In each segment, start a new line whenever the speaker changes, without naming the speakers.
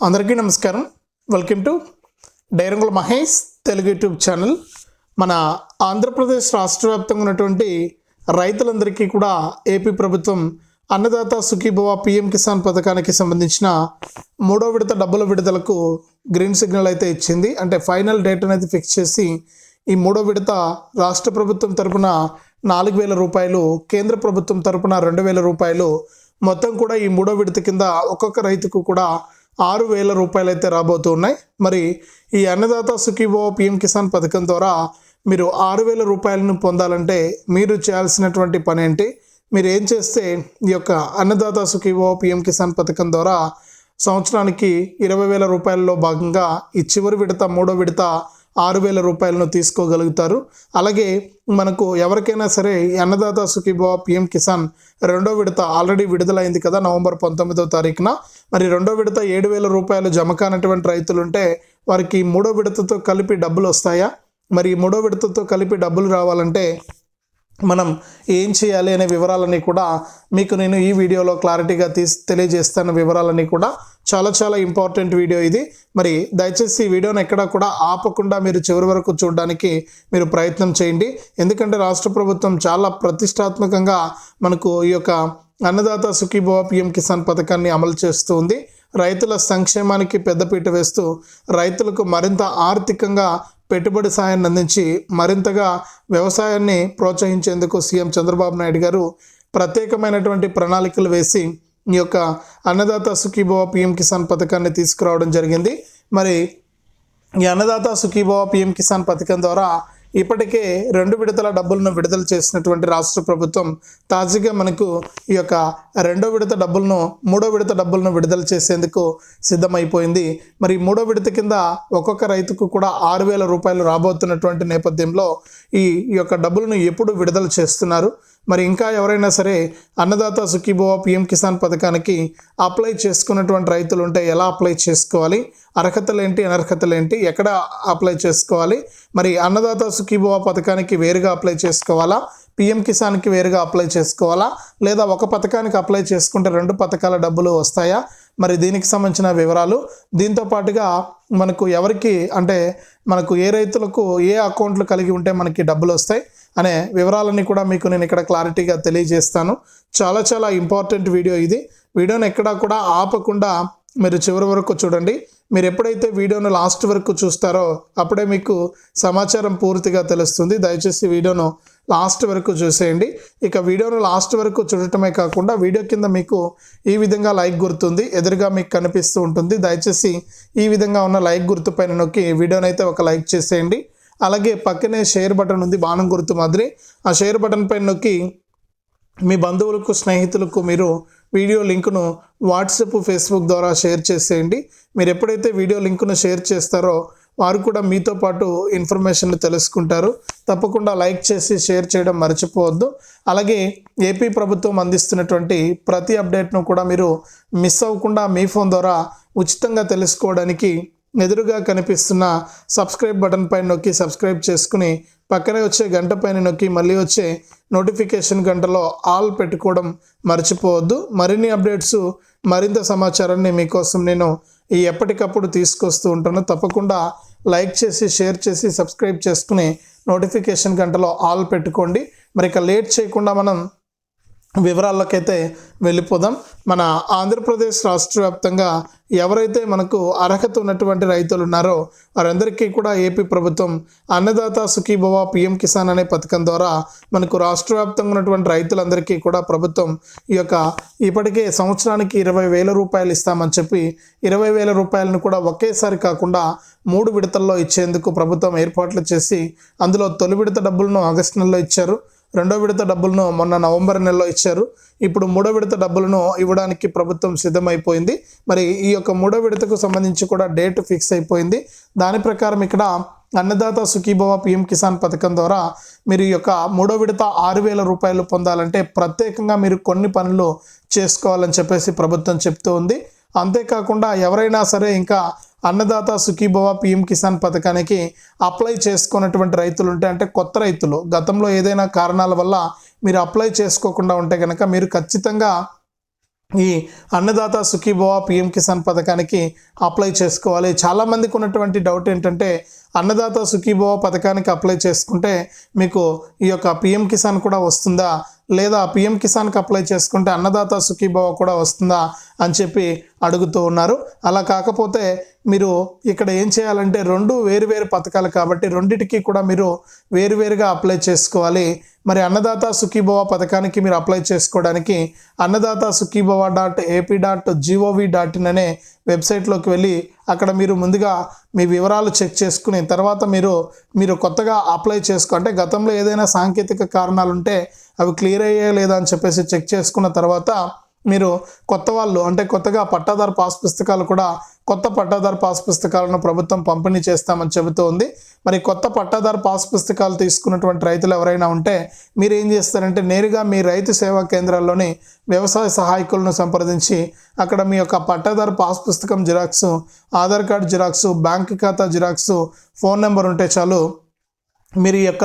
అందరికీ నమస్కారం. Welcome to డైరంగుల మహేష్ తెలుగు యూట్యూబ్ ఛానల్. మన ఆంధ్రప్రదేశ్ రాష్ట్ర వ్యాప్తంగా ఉన్నటువంటి రైతులందరికీ కూడా ఏపీ ప్రభుత్వం అన్నదాత సుఖీభవ పిఎం కిసాన్ పథకానికి సంబంధించిన మూడో విడత డబ్బుల విడుదలకు గ్రీన్ సిగ్నల్ అయితే ఇచ్చింది. అంటే ఫైనల్ డేట్ అనేది ఫిక్స్ చేసి ఈ మూడో విడత రాష్ట్ర ప్రభుత్వం తరపున నాలుగు వేల రూపాయలు కేంద్ర ప్రభుత్వం తరపున రెండు వేల రూపాయలు మొత్తం కూడా ఈ మూడో విడత కింద ఒక్కొక్క రైతుకు కూడా ఆరు వేల రూపాయలు అయితే రాబోతున్నాయి. మరి ఈ అన్నదాత సుఖీభో పిఎం కిసాన్ పథకం ద్వారా మీరు ఆరు వేల రూపాయలను పొందాలంటే మీరు చేయాల్సినటువంటి పని ఏంటి? మీరు ఏం చేస్తే ఈ యొక్క అన్నదాత సుఖీభో పిఎం కిసాన్ పథకం ద్వారా సంవత్సరానికి ఇరవై వేల రూపాయలలో భాగంగా ఈ చివరి విడత మూడో విడత ఆరు వేల రూపాయలను తీసుకోగలుగుతారు. అలాగే మనకు ఎవరికైనా సరే అన్నదాత సుఖీభవ పిఎం కిసాన్ రెండో విడత ఆల్రెడీ విడుదలైంది కదా నవంబర్ పంతొమ్మిదో తారీఖున. మరి రెండో విడత ఏడు వేల రూపాయలు జమ కానటువంటి రైతులు ఉంటే వారికి మూడో విడతతో కలిపి డబ్బులు వస్తాయా? మరి మూడో విడతతో కలిపి డబ్బులు రావాలంటే మనం ఏం చేయాలి అనే వివరాలన్నీ కూడా మీకు నేను ఈ వీడియోలో క్లారిటీగా తీసి తెలియజేస్తాను వివరాలన్నీ కూడా. చాలా చాలా ఇంపార్టెంట్ వీడియో ఇది. మరి దయచేసి ఈ వీడియోని ఎక్కడ కూడా ఆపకుండా మీరు చివరి వరకు చూడడానికి మీరు ప్రయత్నం చేయండి. ఎందుకంటే రాష్ట్ర ప్రభుత్వం చాలా ప్రతిష్టాత్మకంగా మనకు ఈ యొక్క అన్నదాత సుఖీభవ పిఎం కిసాన్ పథకాన్ని అమలు చేస్తూ ఉంది. రైతుల సంక్షేమానికి పెద్దపీట వేస్తూ రైతులకు మరింత ఆర్థికంగా పెట్టుబడి సాయాన్ని అందించి మరింతగా వ్యవసాయాన్ని ప్రోత్సహించేందుకు సీఎం చంద్రబాబు నాయుడు గారు ప్రత్యేకమైనటువంటి ప్రణాళికలు వేసి ఈ యొక్క అన్నదాత సుఖీభవ పిఎం కిసాన్ పథకాన్ని తీసుకురావడం జరిగింది. మరి ఈ అన్నదాత సుఖీభవ పిఎం కిసాన్ పథకం ద్వారా ఇప్పటికే రెండు విడతల డబ్బులను విడుదల చేసినటువంటి రాష్ట్ర ప్రభుత్వం తాజాగా మనకు ఈ యొక్క రెండో విడత డబ్బులను మూడో విడత డబ్బులను విడుదల చేసేందుకు సిద్ధమైపోయింది. మరి మూడో విడత కింద ఒక్కొక్క రైతుకు కూడా ఆరు వేల రూపాయలు రాబోతున్నటువంటి నేపథ్యంలో ఈ యొక్క డబ్బులను ఎప్పుడు విడుదల చేస్తున్నారు? మరి ఇంకా ఎవరైనా సరే అన్నదాత సుఖీభవ పిఎం కిసాన్ పథకానికి అప్లై చేసుకున్నటువంటి రైతులు ఉంటే ఎలా అప్లై చేసుకోవాలి? అర్హతలు ఏంటి? అనర్హతలు ఏంటి? ఎక్కడ అప్లై చేసుకోవాలి? మరి అన్నదాత సుఖీభవ పథకానికి వేరుగా అప్లై చేసుకోవాలా? పిఎం కిసాన్కి వేరుగా అప్లై చేసుకోవాలా? లేదా ఒక పథకానికి అప్లై చేసుకుంటే రెండు పథకాల డబ్బులు వస్తాయా? మరి దీనికి సంబంధించిన వివరాలు. దీంతో పాటుగా మనకు ఎవరికి అంటే మనకు ఏ రైతులకు ఏ అకౌంట్లు కలిగి ఉంటే మనకి డబ్బులు వస్తాయి? అనే వివరాలన్నీ కూడా మీకు నేను ఇక్కడ క్లారిటీగా తెలియజేస్తాను. చాలా చాలా ఇంపార్టెంట్ వీడియో ఇది. వీడియోని ఎక్కడా కూడా ఆపకుండా మీరు చివరి వరకు చూడండి. మీరు ఎప్పుడైతే వీడియోను లాస్ట్ వరకు చూస్తారో అప్పుడే మీకు సమాచారం పూర్తిగా తెలుస్తుంది. దయచేసి వీడియోను లాస్ట్ వరకు చూసేయండి. ఇక వీడియోను లాస్ట్ వరకు చూడటమే కాకుండా వీడియో కింద మీకు ఈ విధంగా లైక్ గుర్తుంది ఎదురుగా మీకు కనిపిస్తూ ఉంటుంది. దయచేసి ఈ విధంగా ఉన్న లైక్ గుర్తు పైన నొక్కి వీడియోనైతే అయితే ఒక లైక్ చేసేయండి. అలాగే పక్కనే షేర్ బటన్ ఉంది బాణం గుర్తు మాదిరి. ఆ షేర్ బటన్ పైన నొక్కి మీ బంధువులకు స్నేహితులకు మీరు వీడియో లింకును వాట్సాప్ ఫేస్బుక్ ద్వారా షేర్ చేసేయండి. మీరు ఎప్పుడైతే వీడియో లింకును షేర్ చేస్తారో వారు కూడా మీతో పాటు ఇన్ఫర్మేషన్లు తెలుసుకుంటారు. తప్పకుండా లైక్ చేసి షేర్ చేయడం మర్చిపోవద్దు. అలాగే ఏపీ ప్రభుత్వం అందిస్తున్నటువంటి ప్రతి అప్డేట్ను కూడా మీరు మిస్ అవ్వకుండా మీ ఫోన్ ద్వారా ఉచితంగా తెలుసుకోవడానికి ఎదురుగా కనిపిస్తున్న సబ్స్క్రైబ్ బటన్ పైన నొక్కి సబ్స్క్రైబ్ చేసుకుని పక్కనే వచ్చే గంట పైన నొక్కి మళ్ళీ వచ్చే నోటిఫికేషన్ గంటలో ఆల్ పెట్టుకోవడం మర్చిపోవద్దు. మరిన్ని అప్డేట్స్ మరింత సమాచారాన్ని మీకోసం నేను ఈ ఎప్పటికప్పుడు తీసుకొస్తూ ఉంటాను. తప్పకుండా లైక్ చేసి షేర్ చేసి సబ్స్క్రైబ్ చేసుకుని నోటిఫికేషన్ గంటలో ఆల్ పెట్టుకోండి. మరి ఇక లేట్ చేయకుండా మనం వివరాల్లోకైతే వెళ్ళిపోదాం. మన ఆంధ్రప్రదేశ్ రాష్ట్ర వ్యాప్తంగా ఎవరైతే మనకు అర్హత ఉన్నటువంటి రైతులు ఉన్నారో వారందరికీ కూడా ఏపీ ప్రభుత్వం అన్నదాత సుఖీభవ పిఎం కిసాన్ అనే పథకం ద్వారా మనకు రాష్ట్ర వ్యాప్తంగా ఉన్నటువంటి రైతులందరికీ కూడా ప్రభుత్వం ఈ యొక్క ఇప్పటికే సంవత్సరానికి ఇరవై వేల రూపాయలు ఇస్తామని చెప్పి ఇరవై వేల రూపాయలను కూడా ఒకేసారి కాకుండా మూడు విడతల్లో ఇచ్చేందుకు ప్రభుత్వం ఏర్పాట్లు చేసి అందులో తొలి విడత డబ్బులను ఆగస్టు నెలలో ఇచ్చారు. రెండో విడత డబ్బులను మొన్న నవంబర్ నెలలో ఇచ్చారు. ఇప్పుడు మూడో విడత డబ్బులను ఇవ్వడానికి ప్రభుత్వం సిద్ధమైపోయింది. మరి ఈ యొక్క మూడో విడతకు సంబంధించి కూడా డేట్ ఫిక్స్ అయిపోయింది. దాని ప్రకారం ఇక్కడ అన్నదాత సుఖీభవ పిఎం కిసాన్ పథకం ద్వారా మీరు ఈ యొక్క మూడో విడత ఆరు వేల రూపాయలు పొందాలంటే ప్రత్యేకంగా మీరు కొన్ని పనులు చేసుకోవాలని చెప్పేసి ప్రభుత్వం చెప్తూ ఉంది. అంతేకాకుండా ఎవరైనా సరే ఇంకా అన్నదాత సుఖీభవ పిఎం కిసాన్ పథకానికి అప్లై చేసుకున్నటువంటి రైతులు ఉంటే అంటే కొత్త రైతులు గతంలో ఏదైనా కారణాల వల్ల మీరు అప్లై చేసుకోకుండా ఉంటే కనుక మీరు ఖచ్చితంగా ఈ అన్నదాత సుఖీభవ పిఎం కిసాన్ పథకానికి అప్లై చేసుకోవాలి. చాలామందికి ఉన్నటువంటి డౌట్ ఏంటంటే అన్నదాత సుఖీభవ పథకానికి అప్లై చేసుకుంటే మీకు ఈ యొక్క పిఎం కిసాన్ కూడా వస్తుందా? లేదా పిఎం కిసాన్కి అప్లై చేసుకుంటే అన్నదాత సుఖీభవ కూడా వస్తుందా? అని చెప్పి అడుగుతూ ఉన్నారు. అలా కాకపోతే మీరు ఇక్కడ ఏం చేయాలంటే రెండు వేరు వేరు పథకాలు కాబట్టి రెండింటికి కూడా మీరు వేరువేరుగా అప్లై చేసుకోవాలి. మరి అన్నదాత సుఖీభవ పథకానికి మీరు అప్లై చేసుకోవడానికి Annadata Sukhibhava dot AP dot gov dot in అనే వెబ్సైట్లోకి వెళ్ళి అక్కడ మీరు ముందుగా మీ వివరాలు చెక్ చేసుకుని తర్వాత మీరు మీరు కొత్తగా అప్లై చేసుకో అంటే గతంలో ఏదైనా సాంకేతిక కారణాలు ఉంటే అవి క్లియర్ అయ్యే లేదా అని చెప్పేసి చెక్ చేసుకున్న తర్వాత మీరు కొత్త వాళ్ళు అంటే కొత్తగా పట్టాదారు పాస్ పుస్తకాలు కూడా కొత్త పట్టాదారు పాస్ పుస్తకాలను ప్రభుత్వం పంపిణీ చేస్తామని చెబుతూ ఉంది మరి కొత్త పట్టాదారు పాస్ పుస్తకాలు తీసుకున్నటువంటి రైతులు ఎవరైనా ఉంటే మీరు ఏం చేస్తారంటే నేరుగా మీ రైతు సేవా కేంద్రాల్లోని వ్యవసాయ సహాయకులను సంప్రదించి అక్కడ మీ యొక్క పట్టాదారు పాస్ పుస్తకం xerox Aadhaar card xerox bank ఖాతా జిరాక్సు ఫోన్ నెంబర్ ఉంటే చాలు మీరు ఈ యొక్క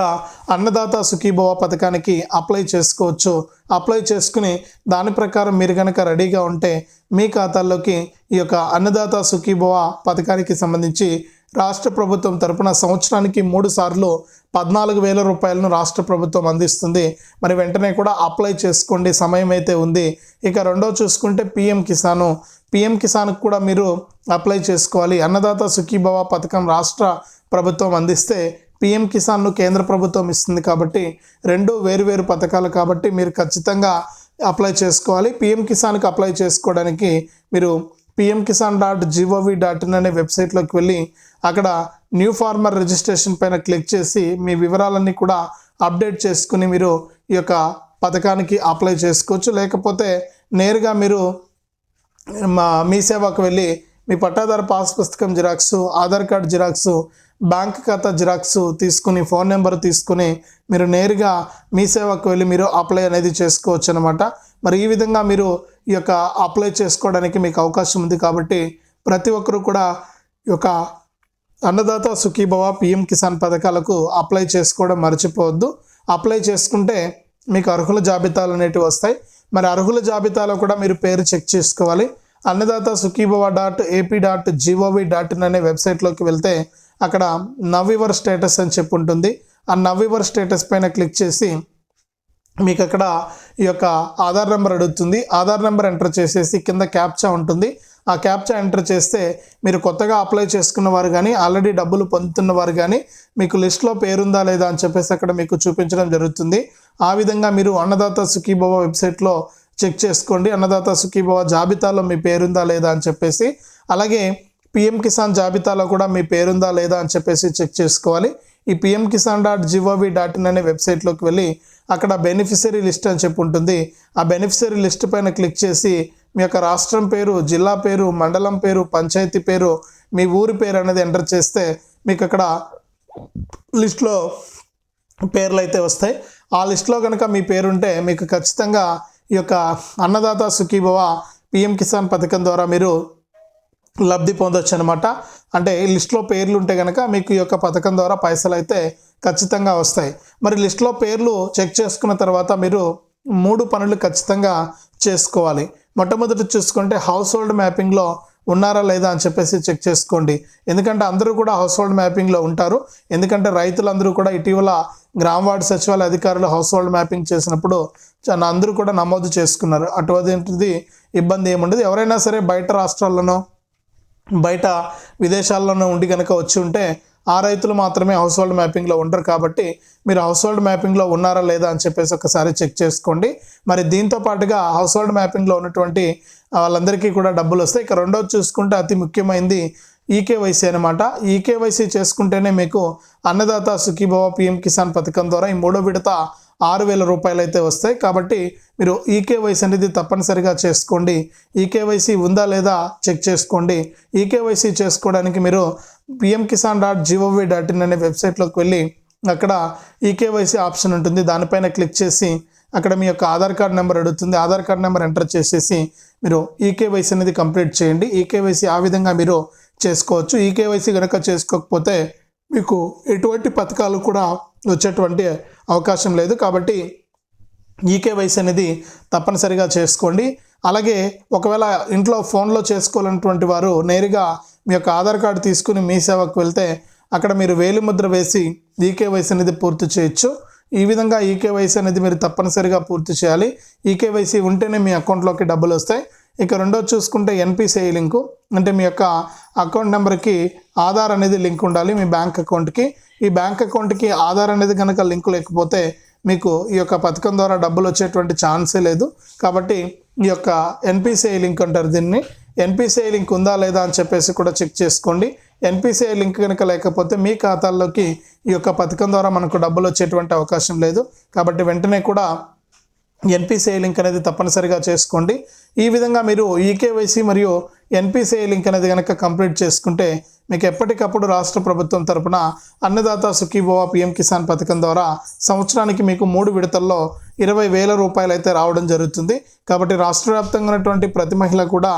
అన్నదాత సుఖీభవ పథకానికి అప్లై చేసుకోవచ్చు. అప్లై చేసుకుని దాని ప్రకారం మీరు కనుక రెడీగా ఉంటే మీ ఖాతాల్లోకి ఈ యొక్క అన్నదాత సుఖీభవ పథకానికి సంబంధించి రాష్ట్ర ప్రభుత్వం తరపున సంవత్సరానికి మూడు సార్లు పద్నాలుగు వేల రూపాయలను రాష్ట్ర ప్రభుత్వం అందిస్తుంది. మరి వెంటనే కూడా అప్లై చేసుకోండి. సమయం అయితే ఉంది. ఇక రెండో చూసుకుంటే పిఎం కిసాను. పిఎం కిసాన్కి కూడా మీరు అప్లై చేసుకోవాలి. అన్నదాత సుఖీభవ పథకం రాష్ట్ర ప్రభుత్వం అందిస్తే పిఎం కిసాన్ను కేంద్ర ప్రభుత్వం ఇస్తుంది కాబట్టి రెండు వేరువేరు పథకాలు కాబట్టి మీరు ఖచ్చితంగా అప్లై చేసుకోవాలి. పిఎం కిసాన్కి అప్లై చేసుకోవడానికి మీరు PM Kisan dot gov dot in అనే వెబ్సైట్లోకి వెళ్ళి అక్కడ న్యూ ఫార్మర్ రిజిస్ట్రేషన్ పైన క్లిక్ చేసి మీ వివరాలన్నీ కూడా అప్డేట్ చేసుకుని మీరు ఈ యొక్క పథకానికి అప్లై చేసుకోవచ్చు. లేకపోతే నేరుగా మీరు మా మీ సేవకు వెళ్ళి మీ పట్టాదారు పాస్ పుస్తకం xerox Aadhaar card xerox bank ఖాతా జిరాక్స్ తీసుకుని ఫోన్ నెంబర్ తీసుకుని మీరు నేరుగా మీ సేవకు వెళ్ళి మీరు అప్లై అనేది చేసుకోవచ్చు అనమాట మరి ఈ విధంగా మీరు ఈ యొక్క అప్లై చేసుకోవడానికి మీకు అవకాశం ఉంది కాబట్టి ప్రతి ఒక్కరూ కూడా ఈ యొక్క అన్నదాత సుఖీభవ పిఎం కిసాన్ పథకాలకు అప్లై చేసుకోవడం మర్చిపోవద్దు. అప్లై చేసుకుంటే మీకు అర్హుల జాబితాలు అనేటివి వస్తాయి. మరి అర్హుల జాబితాలో కూడా మీరు పేరు చెక్ చేసుకోవాలి. Annadata Sukhibhava dot AP dot gov dot in అనే వెబ్సైట్లోకి వెళ్తే అక్కడ నవ్వివర్ స్టేటస్ అని చెప్పి ఉంటుంది. ఆ నవ్వివర్ స్టేటస్ పైన క్లిక్ చేసి మీకు అక్కడ ఈ యొక్క ఆధార్ నెంబర్ అడుగుతుంది. ఆధార్ నెంబర్ ఎంటర్ చేసేసి కింద క్యాప్చా ఉంటుంది. ఆ క్యాప్చా ఎంటర్ చేస్తే మీరు కొత్తగా అప్లై చేసుకున్న వారు కానీ ఆల్రెడీ డబ్బులు పొందుతున్న వారు కానీ మీకు లిస్ట్లో పేరుందా లేదా అని చెప్పేసి అక్కడ మీకు చూపించడం జరుగుతుంది. ఆ విధంగా మీరు అన్నదాత సుఖీభవ వెబ్సైట్లో చెక్ చేసుకోండి. అన్నదాత సుఖీభవ జాబితాలో మీ పేరుందా లేదా అని చెప్పేసి. అలాగే పిఎం కిసాన్ జాబితాలో కూడా మీ పేరుందా లేదా అని చెప్పేసి చెక్ చేసుకోవాలి. ఈ PM Kisan dot gov dot in అనే వెబ్సైట్లోకి వెళ్ళి అక్కడ బెనిఫిషరీ లిస్ట్ అని చెప్పి ఉంటుంది. ఆ బెనిఫిషరీ లిస్ట్ పైన క్లిక్ చేసి మీ యొక్క రాష్ట్రం పేరు జిల్లా పేరు మండలం పేరు పంచాయతీ పేరు మీ ఊరి పేరు అనేది ఎంటర్ చేస్తే మీకు అక్కడ లిస్ట్లో పేర్లు అయితే వస్తాయి. ఆ లిస్ట్లో కనుక మీ పేరుంటే మీకు ఖచ్చితంగా ఈ యొక్క అన్నదాత సుఖీభవ పిఎం కిసాన్ పథకం ద్వారా మీరు లబ్ధి పొందొచ్చు అనమాట అంటే ఈ లిస్ట్లో పేర్లు ఉంటే కనుక మీకు ఈ యొక్క పథకం ద్వారా పైసలు అయితే ఖచ్చితంగా వస్తాయి. మరి లిస్ట్లో పేర్లు చెక్ చేసుకున్న తర్వాత మీరు మూడు పనులు ఖచ్చితంగా చేసుకోవాలి. మొట్టమొదటి చూసుకుంటే హౌస్ హోల్డ్ మ్యాపింగ్లో ఉన్నారా లేదా అని చెప్పేసి చెక్ చేసుకోండి. ఎందుకంటే అందరూ కూడా హౌస్ హోల్డ్ మ్యాపింగ్లో ఉంటారు. ఎందుకంటే రైతులందరూ కూడా ఇటీవల గ్రామ వార్డు సచివాలయ అధికారులు హౌస్ హోల్డ్ మ్యాపింగ్ చేసినప్పుడు చాలా అందరూ కూడా నమోదు చేసుకున్నారు. అటువంటిది ఇబ్బంది ఏముండదు. ఎవరైనా సరే బయట రాష్ట్రాల్లోనో బయట విదేశాల్లోనే ఉండి కనుక వచ్చి ఉంటే ఆ రైతులు మాత్రమే హౌస్ హోల్డ్ మ్యాపింగ్లో ఉండరు కాబట్టి మీరు హౌస్ హోల్డ్ మ్యాపింగ్లో ఉన్నారా లేదా అని చెప్పేసి ఒకసారి చెక్ చేసుకోండి. మరి దీంతో పాటుగా హౌస్ హోల్డ్ మ్యాపింగ్లో ఉన్నటువంటి వాళ్ళందరికీ కూడా డబ్బులు వస్తాయి. ఇక రెండోది చూసుకుంటే అతి ముఖ్యమైనది ఈకేవైసీ అనమాట ఈకేవైసీ చేసుకుంటేనే మీకు అన్నదాత సుఖీభవ పిఎం కిసాన్ పథకం ద్వారా ఈ మూడో విడత ఆరు వేల రూపాయలు అయితే వస్తాయి. కాబట్టి మీరు ఈకేవైసీ అనేది తప్పనిసరిగా చేసుకోండి. ఈకేవైసీ ఉందా లేదా చెక్ చేసుకోండి. ఈకేవైసీ చేసుకోవడానికి మీరు PM Kisan dot gov dot in అనే వెబ్సైట్లోకి వెళ్ళి అక్కడ ఈకేవైసీ ఆప్షన్ ఉంటుంది. దానిపైన క్లిక్ చేసి అక్కడ మీ యొక్క ఆధార్ కార్డ్ నెంబర్ అడుగుతుంది. ఆధార్ కార్డ్ నెంబర్ ఎంటర్ చేసేసి మీరు ఈకేవైసీ అనేది కంప్లీట్ చేయండి. ఈకేవైసీ ఆ విధంగా మీరు చేసుకోవచ్చు. ఈకేవైసీ కనుక చేసుకోకపోతే మీకు ఎటువంటి పథకాలు కూడా వచ్చేటువంటి అవకాశం లేదు కాబట్టి ఈకేవైసీ అనేది తప్పనిసరిగా చేసుకోండి. అలాగే ఒకవేళ ఇంట్లో ఫోన్లో చేసుకోవాలన్నటువంటి వారు నేరుగా మీ యొక్క ఆధార్ కార్డు తీసుకుని మీ సేవకు వెళ్తే అక్కడ మీరు వేలిముద్ర వేసి ఈకేవైసీ అనేది పూర్తి చేయొచ్చు. ఈ విధంగా ఈకేవైసీ అనేది మీరు తప్పనిసరిగా పూర్తి చేయాలి. ఈకేవైసీ ఉంటేనే మీ అకౌంట్లోకి డబ్బులు వస్తాయి. ఇక రెండోది చూసుకుంటే ఎన్పిసిఐ లింకు. అంటే మీ యొక్క అకౌంట్ నెంబర్కి ఆధార్ అనేది లింక్ ఉండాలి మీ బ్యాంక్ అకౌంట్కి. ఈ బ్యాంక్ అకౌంట్కి ఆధార్ అనేది కనుక లింక్ లేకపోతే మీకు ఈ యొక్క పథకం ద్వారా డబ్బులు వచ్చేటువంటి ఛాన్సే లేదు. కాబట్టి ఈ యొక్క ఎన్పిసిఐ లింక్ అంటారు దీన్ని. ఎన్పిసిఐ లింక్ ఉందా లేదా అని చెప్పేసి కూడా చెక్ చేసుకోండి. ఎన్పిసిఐ లింక్ కనుక లేకపోతే మీ ఖాతాల్లోకి ఈ యొక్క పథకం ద్వారా మనకు డబ్బులు వచ్చేటువంటి అవకాశం లేదు. కాబట్టి వెంటనే కూడా ఎన్పిసిఐ లింక్ అనేది తప్పనిసరిగా చేసుకోండి. ఈ విధంగా మీరు ఈకేవైసీ మరియు ఎన్పిసిఐ లింక్ అనేది కనుక కంప్లీట్ చేసుకుంటే మీకు ఎప్పటికప్పుడు రాష్ట్ర ప్రభుత్వం తరపున అన్నదాత సుఖీభవ పిఎం కిసాన్ పథకం ద్వారా సంవత్సరానికి మీకు మూడు విడతల్లో ఇరవై వేల రూపాయలు అయితే రావడం జరుగుతుంది. కాబట్టి రాష్ట్ర వ్యాప్తంగా ఉన్నటువంటి ప్రతి మహిళ కూడా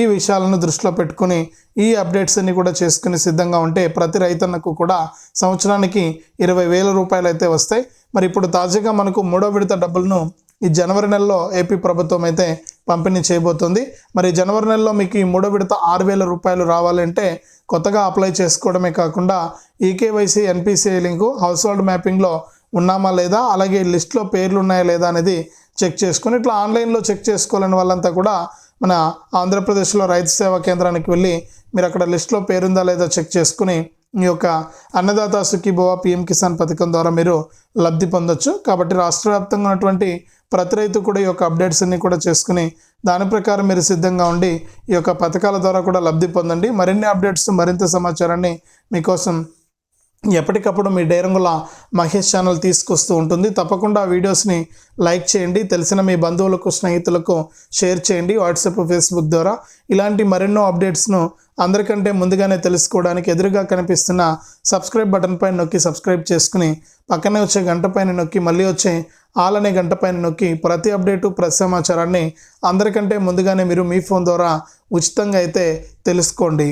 ఈ విషయాలను దృష్టిలో పెట్టుకుని ఈ అప్డేట్స్ అన్ని కూడా చేసుకుని సిద్ధంగా ఉంటే ప్రతి రైతన్నకు కూడా సంవత్సరానికి ఇరవై వేల రూపాయలు అయితే వస్తాయి. మరి ఇప్పుడు తాజాగా మనకు మూడో విడత డబ్బులను ఈ జనవరి నెలలో ఏపీ ప్రభుత్వం అయితే పంపిణీ చేయబోతుంది. మరి జనవరి నెలలో మీకు ఈ మూడో విడత ఆరు వేల రూపాయలు రావాలంటే కొత్తగా అప్లై చేసుకోవడమే కాకుండా e KYC NPCI link household మ్యాపింగ్లో ఉన్నామా లేదా అలాగే లిస్ట్లో పేర్లు ఉన్నాయా లేదా అనేది చెక్ చేసుకుని ఇట్లా ఆన్లైన్లో చెక్ చేసుకోవాలని వాళ్ళంతా కూడా మన ఆంధ్రప్రదేశ్లో రైతు సేవా కేంద్రానికి వెళ్ళి మీరు అక్కడ లిస్ట్లో పేరుందా లేదా చెక్ చేసుకుని ఈ యొక్క అన్నదాత సుఖీభవ పిఎం కిసాన్ పథకం ద్వారా మీరు లబ్ధి పొందొచ్చు. కాబట్టి రాష్ట్ర వ్యాప్తంగా ఉన్నటువంటి ప్రతి రైతు కూడా ఈ యొక్క అప్డేట్స్ అన్ని కూడా చేసుకుని దాని ప్రకారం మీరు సిద్ధంగా ఉండి ఈ యొక్క పథకాల ద్వారా కూడా లబ్ధి పొందండి. మరిన్ని అప్డేట్స్ మరింత సమాచారాన్ని మీకోసం ఎప్పటికప్పుడు మీ డైరంగుల మహేష్ ఛానల్ తీసుకొస్తూ ఉంటుంది. తప్పకుండా వీడియోస్ని లైక్ చేయండి. తెలిసిన మీ బంధువులకు స్నేహితులకు షేర్ చేయండి. వాట్సాప్ ఫేస్బుక్ ద్వారా ఇలాంటి మరెన్నో అప్డేట్స్ను అందరికంటే ముందుగానే తెలుసుకోవడానికి ఎదురుగా కనిపిస్తున్న సబ్స్క్రైబ్ బటన్ పైన నొక్కి సబ్స్క్రైబ్ చేసుకుని పక్కనే వచ్చే గంట పైన నొక్కి మళ్ళీ వచ్చే ఆల్ అనే గంట పైన నొక్కి ప్రతి అప్డేటు ప్రతి సమాచారాన్ని అందరికంటే ముందుగానే మీరు మీ ఫోన్ ద్వారా ఉచితంగా అయితే తెలుసుకోండి.